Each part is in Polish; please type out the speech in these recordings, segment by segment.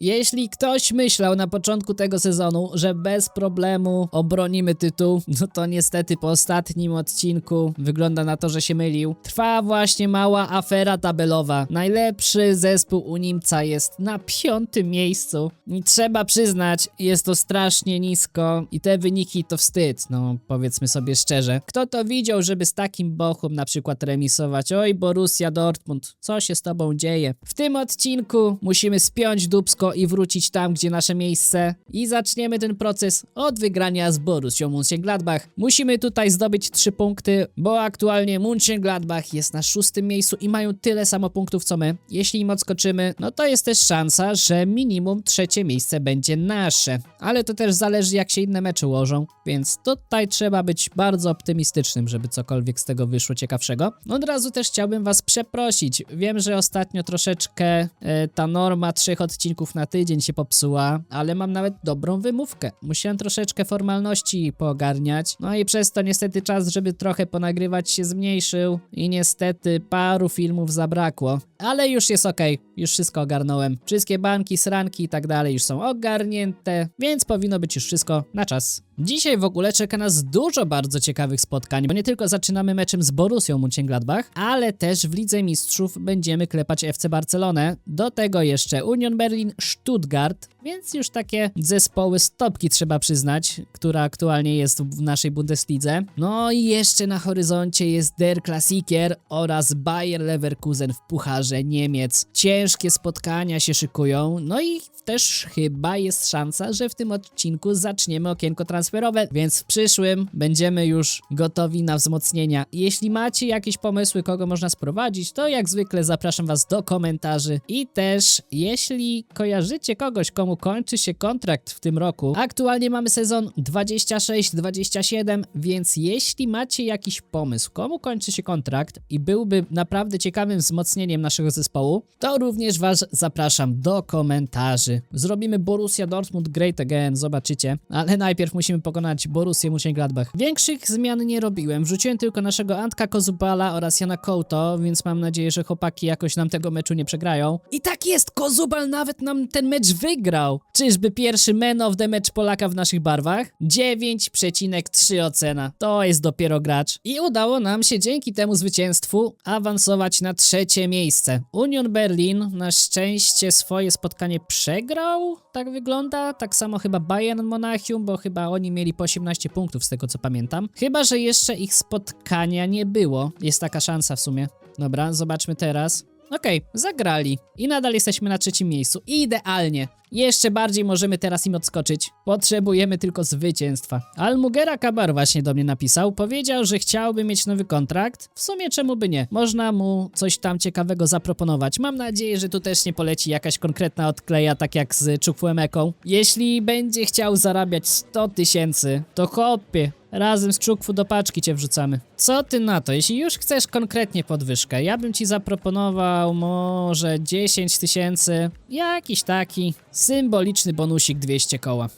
Jeśli ktoś myślał na początku tego sezonu, że bez problemu obronimy tytuł, no to niestety po ostatnim odcinku wygląda na to, że się mylił. Trwa właśnie mała afera tabelowa. Najlepszy zespół u Nimca jest na piątym miejscu. I trzeba przyznać, jest to strasznie nisko i te wyniki to wstyd, no powiedzmy sobie szczerze. Kto to widział, żeby z takim bochum na przykład remisować? Oj, Borussia Dortmund, co się z tobą dzieje? W tym odcinku musimy spiąć dubsko i wrócić tam, gdzie nasze miejsce i zaczniemy ten proces od wygrania z Borussią Mönchengladbach. Musimy tutaj zdobyć trzy punkty, bo aktualnie Mönchengladbach jest na szóstym miejscu i mają tyle samo punktów co my. Jeśli im odskoczymy, no to jest też szansa, że minimum trzecie miejsce będzie nasze. Ale to też zależy jak się inne mecze ułożą, więc tutaj trzeba być bardzo optymistycznym, żeby cokolwiek z tego wyszło ciekawszego. Od razu też chciałbym was przeprosić. Wiem, że ostatnio troszeczkę e, ta norma trzech odcinków na tydzień się popsuła, ale mam nawet dobrą wymówkę. Musiałem troszeczkę formalności poogarniać, no i przez to niestety czas, żeby trochę ponagrywać się zmniejszył i niestety paru filmów zabrakło. Ale już jest okej, już wszystko ogarnąłem. Wszystkie banki, sranki i tak dalej już są ogarnięte, więc powinno być już wszystko na czas. Dzisiaj w ogóle czeka nas dużo bardzo ciekawych spotkań, bo nie tylko zaczynamy meczem z Borussią Mönchengladbach, ale też w Lidze Mistrzów będziemy klepać FC Barcelonę. Do tego jeszcze Union Berlin, Stuttgart, więc już takie zespoły stopki trzeba przyznać, która aktualnie jest w naszej Bundeslidze. No i jeszcze na horyzoncie jest Der Klassiker oraz Bayer Leverkusen w Pucharze Niemiec. Ciężkie spotkania się szykują, no i też chyba jest szansa, że w tym odcinku zaczniemy okienko transferowe, więc w przyszłym będziemy już gotowi na wzmocnienia. Jeśli macie jakieś pomysły, kogo można sprowadzić, to jak zwykle zapraszam was do komentarzy i też jeśli kojarzycie kogoś, komu kończy się kontrakt w tym roku, aktualnie mamy sezon 26-27, więc jeśli macie jakiś pomysł, komu kończy się kontrakt i byłby naprawdę ciekawym wzmocnieniem naszego zespołu, to również was zapraszam do komentarzy. Zrobimy Borussia Dortmund Great Again, zobaczycie, ale najpierw musimy pokonać Borussię Mönchengladbach. Większych zmian nie robiłem, wrzuciłem tylko naszego Antka Kozubala oraz Jana Kołto, więc mam nadzieję, że chłopaki jakoś nam tego meczu nie przegrają. I tak jest, Kozubal nawet nam ten mecz wygrał. Czyżby pierwszy man of the match Polaka w naszych barwach? 9,3 ocena. To jest dopiero gracz. I udało nam się dzięki temu zwycięstwu awansować na trzecie miejsce. Union Berlin na szczęście swoje spotkanie przegrał, tak wygląda. Tak samo chyba Bayern Monachium, bo chyba oni mieli po 18 punktów z tego co pamiętam. Chyba, że jeszcze ich spotkania nie było. Jest taka szansa w sumie. Dobra, zobaczmy teraz. Okej, zagrali. I nadal jesteśmy na trzecim miejscu. Idealnie. Jeszcze bardziej możemy teraz im odskoczyć. Potrzebujemy tylko zwycięstwa. Almugera Kabar właśnie do mnie napisał. Powiedział, że chciałby mieć nowy kontrakt. W sumie czemu by nie? Można mu coś tam ciekawego zaproponować. Mam nadzieję, że tu też nie poleci jakaś konkretna odkleja, tak jak z Czukfuemeką. Jeśli będzie chciał zarabiać 100 tysięcy, to hopie, Razem z czukwu do paczki cię wrzucamy. Co ty na to? Jeśli już chcesz konkretnie podwyżkę, ja bym ci zaproponował może 10 tysięcy, jakiś taki symboliczny bonusik 200 koła.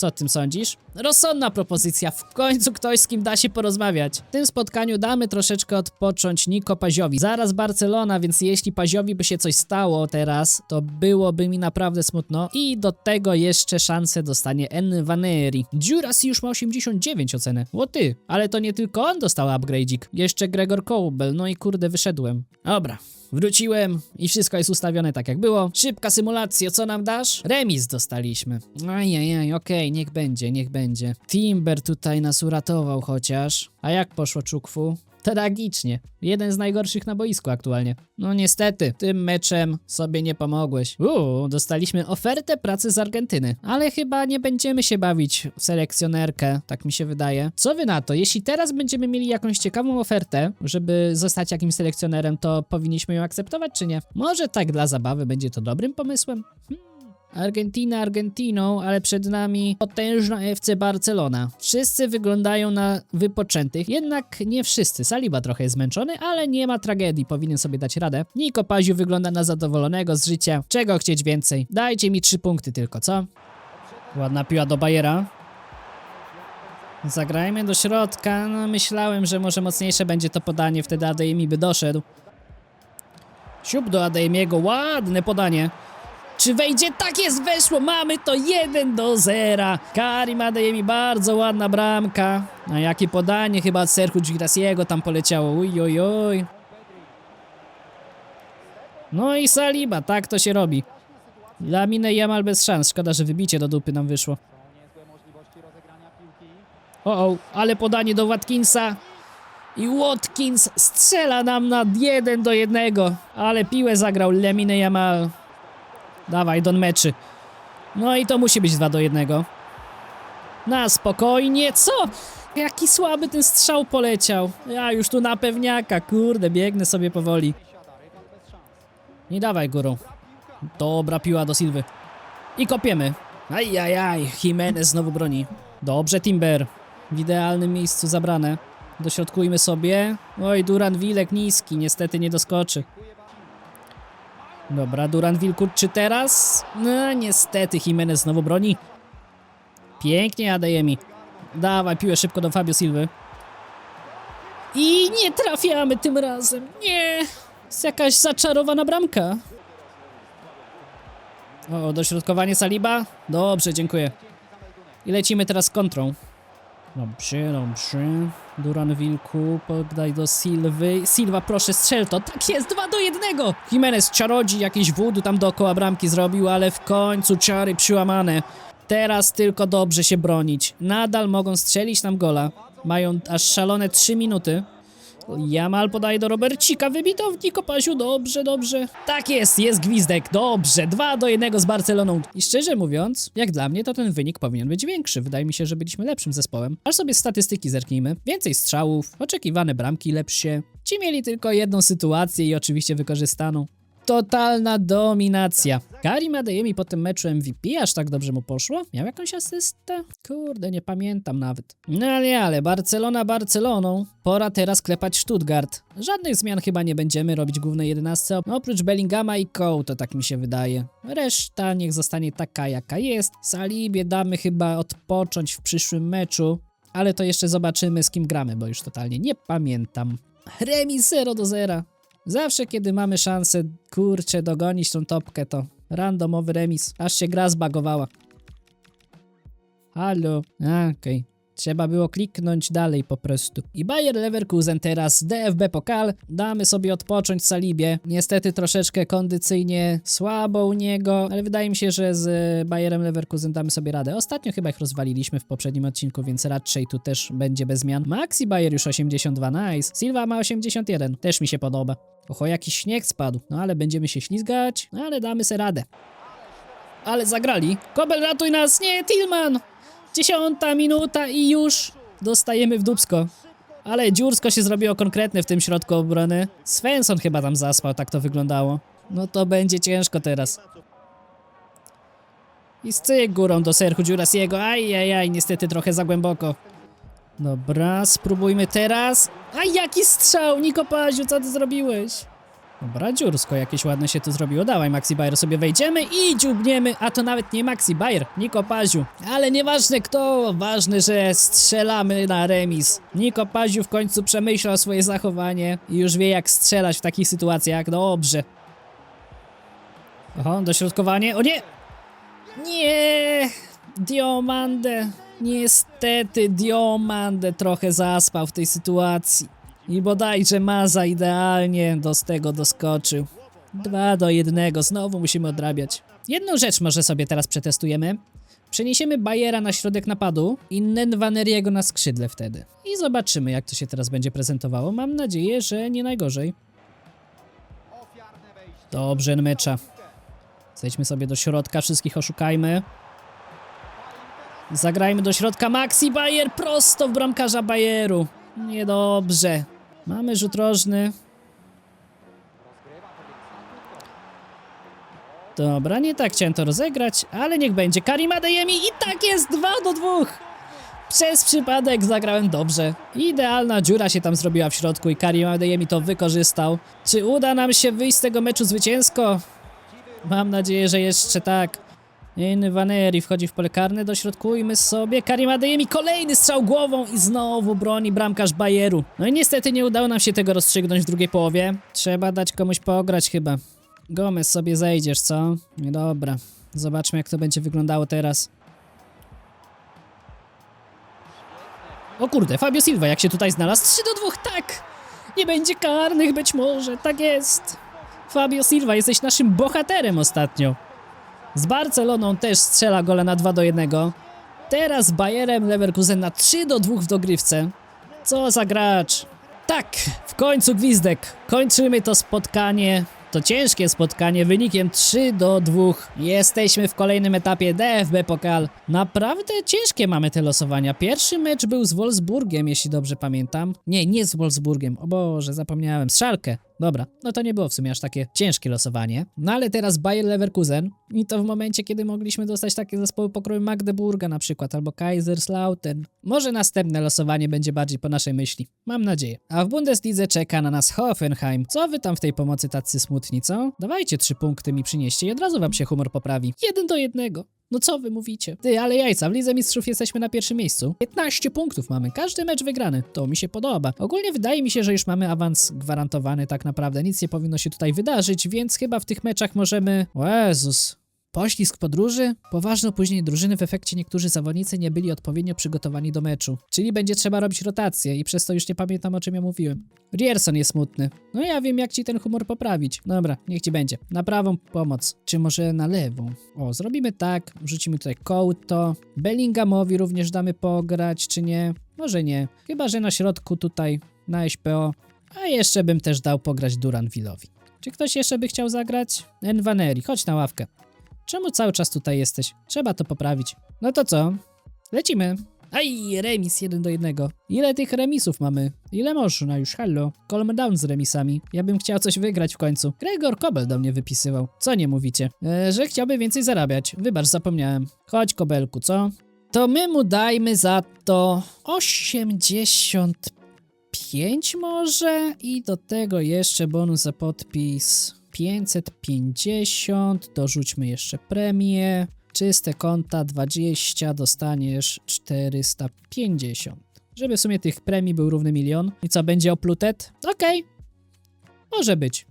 Co o tym sądzisz? Rozsądna propozycja, w końcu ktoś z kim da się porozmawiać. W tym spotkaniu damy troszeczkę odpocząć Niko Paziowi. Zaraz Barcelona, więc jeśli Paziowi by się coś stało teraz, to byłoby mi naprawdę smutno. I do tego jeszcze szansę dostanie N. Vaneri. Dziurasi już ma 89 ocenę. O ty, ale to nie tylko on dostał upgrade'ik. Jeszcze Gregor Kobel, no i kurde wyszedłem. Dobra, Wróciłem i wszystko jest ustawione tak jak było. Szybka symulacja, co nam dasz? Remis dostaliśmy. Ajajaj, okej, niech będzie, niech będzie. Timber tutaj nas uratował chociaż. A jak poszło Czukwu? Tragicznie. Jeden z najgorszych na boisku aktualnie. No niestety, tym meczem sobie nie pomogłeś. Uuu, dostaliśmy ofertę pracy z Argentyny. Ale chyba nie będziemy się bawić w selekcjonerkę, tak mi się wydaje. Co wy na to? Jeśli teraz będziemy mieli jakąś ciekawą ofertę, żeby zostać jakimś selekcjonerem, to powinniśmy ją akceptować, czy nie? Może tak dla zabawy będzie to dobrym pomysłem? Hmm. Argentina Argentiną, ale przed nami potężna FC Barcelona. Wszyscy wyglądają na wypoczętych, jednak nie wszyscy. Saliba trochę jest zmęczony, ale nie ma tragedii, powinien sobie dać radę. Niko Paziu wygląda na zadowolonego z życia. Czego chcieć więcej? Dajcie mi trzy punkty tylko, co? Ładna piła do Bayera. Zagrajmy do środka. No myślałem, że może mocniejsze będzie to podanie, wtedy Adeyemi by doszedł. Siup do Adeyemiego, ładne podanie. Czy wejdzie? Tak jest, weszło, mamy to 1 do 0. Karim Adeyemi, bardzo ładna bramka. A jakie podanie chyba od Serhu Girasiego tam poleciało, uj, oj, oj. No i Saliba, tak to się robi. Lamine Jamal bez szans, szkoda, że wybicie do dupy nam wyszło. O, o, ale podanie do Watkinsa. I Watkins strzela nam na 1 do 1. Ale piłę zagrał Lamine Jamal. Dawaj, Don meczy. No i to musi być 2 do 1. Na spokojnie, co? Jaki słaby ten strzał poleciał. Ja już tu na pewniaka, kurde, biegnę sobie powoli. Nie dawaj górą. Dobra piła do Silwy. I kopiemy. Ajajaj, Jimenez znowu broni. Dobrze, Timber. W idealnym miejscu zabrane. Dośrodkujmy sobie. Oj, Duran Wilek niski, niestety nie doskoczy. Dobra, Duran Wilku, czy teraz? No, niestety, Jimenez znowu broni. Pięknie, Adeyemi. Dawaj piłę szybko do Fabio Silwy. I nie trafiamy tym razem. Nie. Jest jakaś zaczarowana bramka. O, dośrodkowanie Saliba? Dobrze, dziękuję. I lecimy teraz kontrą. Dobrze, dobrze. Duran Wilku, poddaj do Silwy. Silva, proszę, strzel to. Tak jest, 2 do 1. Jimenez czarodzi jakieś wódu tam dookoła bramki zrobił, ale w końcu czary przyłamane. Teraz tylko dobrze się bronić. Nadal mogą strzelić nam gola. Mają aż szalone 3 minuty. Jamal podaje do Robercika, wybitownik Kopasiu, dobrze, dobrze. Tak jest, jest gwizdek, dobrze, 2 do 1 z Barceloną. I szczerze mówiąc, jak dla mnie to ten wynik powinien być większy. Wydaje mi się, że byliśmy lepszym zespołem. Aż sobie statystyki zerknijmy. Więcej strzałów, oczekiwane bramki lepsze. Ci mieli tylko jedną sytuację i oczywiście wykorzystaną. Totalna dominacja. Karim Adeyemi po tym meczu MVP, aż tak dobrze mu poszło? Miał jakąś asystę? Kurde, nie pamiętam nawet. No ale, ale, Barcelona Barceloną. Pora teraz klepać Stuttgart. Żadnych zmian chyba nie będziemy robić głównej jedenastce, oprócz Bellingama i Coe, to tak mi się wydaje. Reszta niech zostanie taka jaka jest. Salibie damy chyba odpocząć w przyszłym meczu, ale to jeszcze zobaczymy z kim gramy, bo już totalnie nie pamiętam. Remis 0 do 0. Zawsze kiedy mamy szansę, kurczę, dogonić tą topkę, to randomowy remis, aż się gra zbagowała. Halo, okej. Trzeba było kliknąć dalej po prostu. I Bayer Leverkusen teraz, DFB Pokal, damy sobie odpocząć Salibie. Niestety troszeczkę kondycyjnie słabo u niego, ale wydaje mi się, że z Bayerem Leverkusen damy sobie radę. Ostatnio chyba ich rozwaliliśmy w poprzednim odcinku, więc raczej tu też będzie bez zmian. Maxi Bayer już 82, nice. Silva ma 81, też mi się podoba. Oho, jakiś śnieg spadł, no ale będziemy się ślizgać, ale damy sobie radę. Ale zagrali. Kobel, ratuj nas! Nie, Tillman! Dziesiąta minuta i już dostajemy w dubsko. Ale dziursko się zrobiło konkretne w tym środku obrony. Svensson chyba tam zaspał, tak to wyglądało. No to będzie ciężko teraz. I styk górą do Serhu Dziurasiego. Ajajaj, niestety trochę za głęboko. Dobra, spróbujmy teraz. A jaki strzał, Niko Paziu, co ty zrobiłeś? Dobra, dziursko jakieś ładne się tu zrobiło. Dawaj, Maxi Bayer, sobie wejdziemy i dziubniemy. A to nawet nie Maxi Bayer, Niko Paziu. Ale nieważne kto, ważne, że strzelamy na remis. Niko Paziu w końcu przemyślał swoje zachowanie i już wie jak strzelać w takich sytuacjach. Dobrze. Oho, dośrodkowanie. O nie! Nie! Diomande. Niestety Diomande trochę zaspał w tej sytuacji. I bodajże Maza idealnie do tego doskoczył. Dwa do jednego, znowu musimy odrabiać. Jedną rzecz może sobie teraz przetestujemy. Przeniesiemy Bayera na środek napadu i Nenwaneriego na skrzydle wtedy. I zobaczymy jak to się teraz będzie prezentowało. Mam nadzieję, że nie najgorzej. Dobrze, mecza. Zejdźmy sobie do środka, wszystkich oszukajmy. Zagrajmy do środka Maxi Bayer prosto w bramkarza Bayeru. Niedobrze. Mamy rzut rożny. Dobra, nie tak chciałem to rozegrać, ale niech będzie. Karim Adeyemi i tak jest 2 do 2. Przez przypadek zagrałem dobrze. Idealna dziura się tam zrobiła w środku i Karim Adeyemi to wykorzystał. Czy uda nam się wyjść z tego meczu zwycięsko? Mam nadzieję, że jeszcze tak. Inwaneri wchodzi w pole karne, dośrodkujmy sobie. Karim Adeyemi kolejny strzał głową i znowu broni bramkarz Bayeru. No i niestety nie udało nam się tego rozstrzygnąć w drugiej połowie. Trzeba dać komuś pograć chyba. Gomez sobie zejdziesz, co? Dobra. Zobaczmy, jak to będzie wyglądało teraz. O kurde, Fabio Silva, jak się tutaj znalazł? 3 do 2, tak! Nie będzie karnych być może, tak jest. Fabio Silva, jesteś naszym bohaterem ostatnio. Z Barceloną też strzela gola na 2 do 1. Teraz z Bayerem Leverkusen na 3 do 2 w dogrywce. Co za gracz. Tak, w końcu gwizdek. Kończymy to spotkanie. To ciężkie spotkanie wynikiem 3 do 2. Jesteśmy w kolejnym etapie DFB Pokal. Naprawdę ciężkie mamy te losowania. Pierwszy mecz był z Wolfsburgiem, jeśli dobrze pamiętam. Nie, nie z Wolfsburgiem. O Boże, zapomniałem. Z Szalkę. Dobra, no to nie było w sumie aż takie ciężkie losowanie. No ale teraz Bayer Leverkusen i to w momencie, kiedy mogliśmy dostać takie zespoły pokroju Magdeburga na przykład, albo Kaiserslautern. Może następne losowanie będzie bardziej po naszej myśli. Mam nadzieję. A w Bundeslidze czeka na nas Hoffenheim. Co wy tam w tej pomocy tacy smutni, co? Dawajcie trzy punkty mi przynieście i od razu wam się humor poprawi. Jeden do jednego. No co wy mówicie? Ty, ale jajca, w Lidze Mistrzów jesteśmy na pierwszym miejscu. 15 punktów mamy, każdy mecz wygrany. To mi się podoba. Ogólnie wydaje mi się, że już mamy awans gwarantowany tak naprawdę. Nic nie powinno się tutaj wydarzyć, więc chyba w tych meczach możemy... Jezus... Poślizg podróży? Poważne opóźnienie drużyny w efekcie niektórzy zawodnicy nie byli odpowiednio przygotowani do meczu. Czyli będzie trzeba robić rotację i przez to już nie pamiętam o czym ja mówiłem. Rierson jest smutny. No ja wiem jak ci ten humor poprawić. Dobra, niech ci będzie. Na prawą pomoc. Czy może na lewą? O, zrobimy tak. Wrzucimy tutaj kołto. Bellinghamowi również damy pograć, czy nie? Może nie. Chyba, że na środku tutaj na SPO. A jeszcze bym też dał pograć Duranvillowi. Czy ktoś jeszcze by chciał zagrać? Envaneri, chodź na ławkę. Czemu cały czas tutaj jesteś? Trzeba to poprawić. No to co? Lecimy. Aj, remis 1 do 1. Ile tych remisów mamy? Ile można już? Hallo. Colm down z remisami. Ja bym chciał coś wygrać w końcu. Gregor Kobel do mnie wypisywał. Co nie mówicie? E, że chciałby więcej zarabiać. Wybacz, zapomniałem. Chodź, Kobelku, co? To my mu dajmy za to 85 może? I do tego jeszcze bonus za podpis 550. Dorzućmy jeszcze premię. Czyste konta 20, dostaniesz 450. Żeby w sumie tych premii był równy milion. I co, będzie oplutet? Okej. Może być.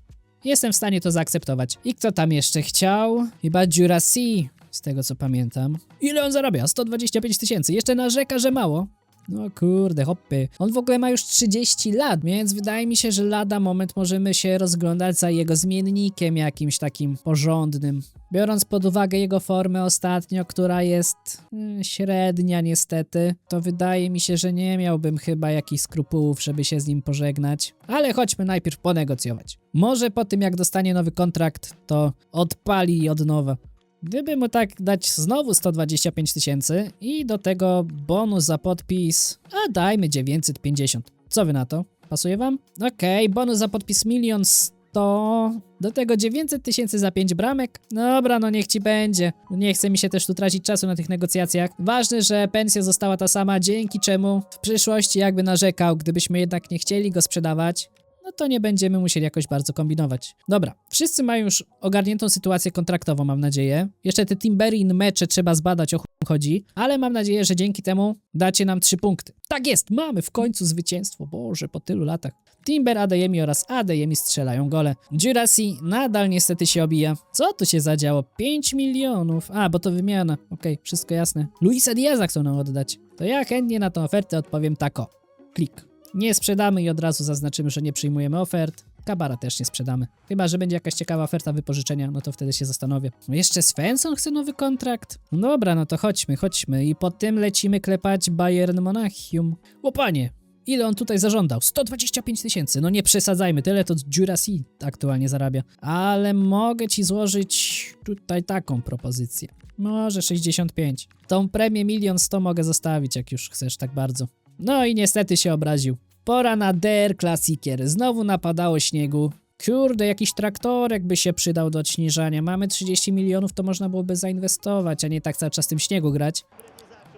Jestem w stanie to zaakceptować. I kto tam jeszcze chciał? Chyba Jurassic, z tego co pamiętam. Ile on zarabia? 125 tysięcy. Jeszcze narzeka, że mało. No kurde, hoppy. On w ogóle ma już 30 lat, więc wydaje mi się, że lada moment możemy się rozglądać za jego zmiennikiem jakimś takim porządnym. Biorąc pod uwagę jego formę ostatnio, która jest mm, średnia niestety, to wydaje mi się, że nie miałbym chyba jakichś skrupułów, żeby się z nim pożegnać. Ale chodźmy najpierw ponegocjować. Może po tym jak dostanie nowy kontrakt, to odpali od nowa. Gdyby mu tak dać znowu 125 tysięcy i do tego bonus za podpis, a dajmy 950. Co wy na to? Pasuje wam? Okej, bonus za podpis milion 100, do tego 900 tysięcy za 5 bramek. Dobra, no niech ci będzie. Nie chce mi się też tu tracić czasu na tych negocjacjach. Ważne, że pensja została ta sama, dzięki czemu w przyszłości jakby narzekał, gdybyśmy jednak nie chcieli go sprzedawać, no to nie będziemy musieli jakoś bardzo kombinować. Dobra, wszyscy mają już ogarniętą sytuację kontraktową, mam nadzieję. Jeszcze te Timberin mecze trzeba zbadać, o chodzi, ale mam nadzieję, że dzięki temu dacie nam trzy punkty. Tak jest, mamy w końcu zwycięstwo, Boże, po tylu latach. Timber, Adeyemi oraz Adeyemi strzelają gole. Jurasi nadal niestety się obija. Co tu się zadziało? 5 milionów. A, bo to wymiana. Okej, wszystko jasne. Luisa Diaza chcą nam oddać. To ja chętnie na tą ofertę odpowiem tako. Klik. Nie sprzedamy i od razu zaznaczymy, że nie przyjmujemy ofert. Kabara też nie sprzedamy. Chyba, że będzie jakaś ciekawa oferta wypożyczenia, no to wtedy się zastanowię. No jeszcze Svensson chce nowy kontrakt? No dobra, no to chodźmy, chodźmy. I po tym lecimy klepać Bayern Monachium. O panie, ile on tutaj zażądał? 125 tysięcy. No nie przesadzajmy, tyle to Jurassic aktualnie zarabia. Ale mogę ci złożyć tutaj taką propozycję. Może 65. Tą premię milion 100 mogę zostawić, jak już chcesz tak bardzo. No i niestety się obraził. Pora na DR Klasikier. Znowu napadało śniegu. Kurde, jakiś traktorek by się przydał do odśnieżania. Mamy 30 milionów, to można byłoby zainwestować, a nie tak cały czas w tym śniegu grać.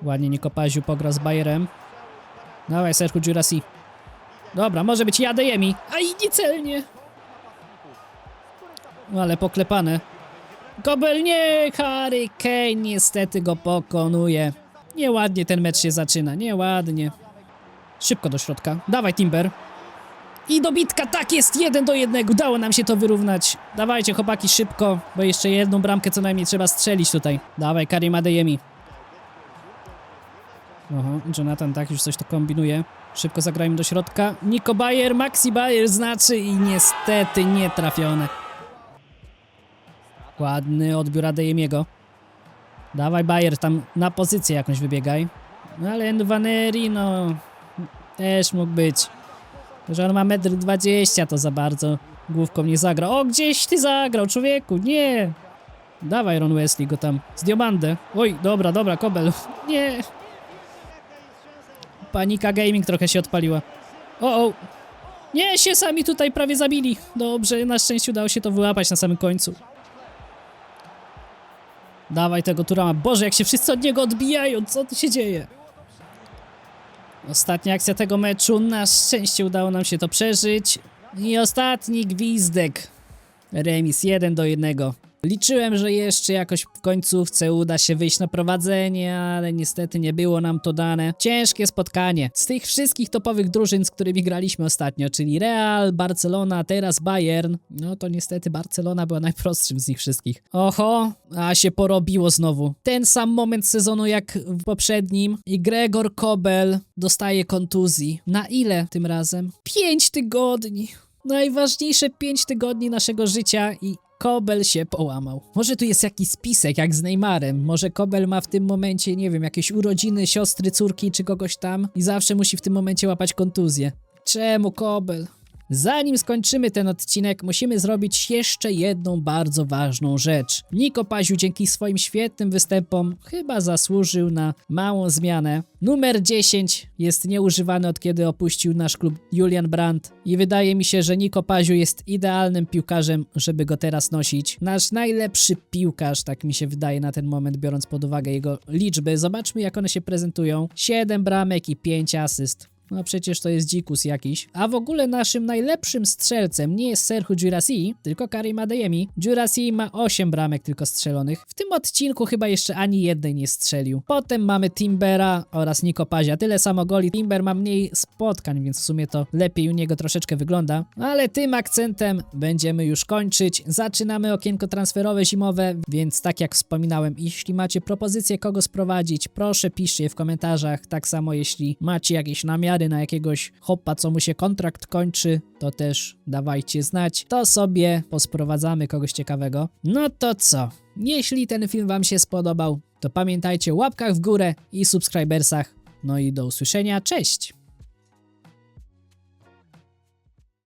Ładnie Nikopaziu pogra z Bayerem. Dawaj, Serku Jurasi. Dobra, może być Jadejemi. A i niecelnie. No ale poklepane. Gobel nie, Harry Kane niestety go pokonuje. Nieładnie ten mecz się zaczyna, nieładnie. Szybko do środka. Dawaj, Timber. I dobitka, tak jest, jeden do jednego. Udało nam się to wyrównać. Dawajcie chłopaki szybko, bo jeszcze jedną bramkę co najmniej trzeba strzelić tutaj. Dawaj, Karim Adeyemi. Oho, Jonathan tak już coś to kombinuje. Szybko zagrajmy do środka. Niko Bayer, Maxi Bayer znaczy i niestety nie trafione. Ładny odbiór Adeyemiego. Dawaj Bayer, tam na pozycję jakąś wybiegaj. No ale Nwaneri, no... Też mógł być. Że on ma 1,20 m, to za bardzo główką nie zagra. O, gdzieś ty zagrał, człowieku, nie! Dawaj Ron Wesley go tam, z Diomandę. Oj, dobra, dobra, Kobel. Nie! Panika Gaming trochę się odpaliła. O, o! Nie, się sami tutaj prawie zabili. Dobrze, na szczęście udało się to wyłapać na samym końcu. Dawaj tego Turama. Boże, jak się wszyscy od niego odbijają, co tu się dzieje? Ostatnia akcja tego meczu, na szczęście udało nam się to przeżyć. I ostatni gwizdek. Remis 1 do 1. Liczyłem, że jeszcze jakoś w końcówce uda się wyjść na prowadzenie, ale niestety nie było nam to dane. Ciężkie spotkanie. Z tych wszystkich topowych drużyn, z którymi graliśmy ostatnio, czyli Real, Barcelona, teraz Bayern, no to niestety Barcelona była najprostszym z nich wszystkich. Oho, a się porobiło znowu. Ten sam moment sezonu jak w poprzednim i Gregor Kobel dostaje kontuzji. Na ile tym razem? 5 tygodni. Najważniejsze 5 tygodni naszego życia i Kobel się połamał. Może tu jest jakiś spisek, jak z Neymarem. Może Kobel ma w tym momencie, nie wiem, jakieś urodziny siostry, córki czy kogoś tam i zawsze musi w tym momencie łapać kontuzję. Czemu Kobel? Zanim skończymy ten odcinek, musimy zrobić jeszcze jedną bardzo ważną rzecz. Niko Paziu dzięki swoim świetnym występom chyba zasłużył na małą zmianę. Numer 10 jest nieużywany od kiedy opuścił nasz klub Julian Brandt i wydaje mi się, że Niko Paziu jest idealnym piłkarzem, żeby go teraz nosić. Nasz najlepszy piłkarz, tak mi się wydaje na ten moment, biorąc pod uwagę jego liczby. Zobaczmy jak one się prezentują. 7 bramek i 5 asyst. No przecież to jest dzikus jakiś. A w ogóle naszym najlepszym strzelcem nie jest Serhu Jurasi, tylko Karim Adeyemi. Jurasi ma 8 bramek tylko strzelonych. W tym odcinku chyba jeszcze ani jednej nie strzelił. Potem mamy Timbera oraz Niko Pazia. Tyle samo goli. Timber ma mniej spotkań, więc w sumie to lepiej u niego troszeczkę wygląda. Ale tym akcentem będziemy już kończyć. Zaczynamy okienko transferowe zimowe, więc tak jak wspominałem, jeśli macie propozycje kogo sprowadzić, proszę piszcie je w komentarzach. Tak samo jeśli macie jakieś namiary na jakiegoś hopa, co mu się kontrakt kończy, to też dawajcie znać. To sobie posprowadzamy kogoś ciekawego. No to co? Jeśli ten film wam się spodobał, to pamiętajcie o łapkach w górę i subskrybersach. No i do usłyszenia, cześć!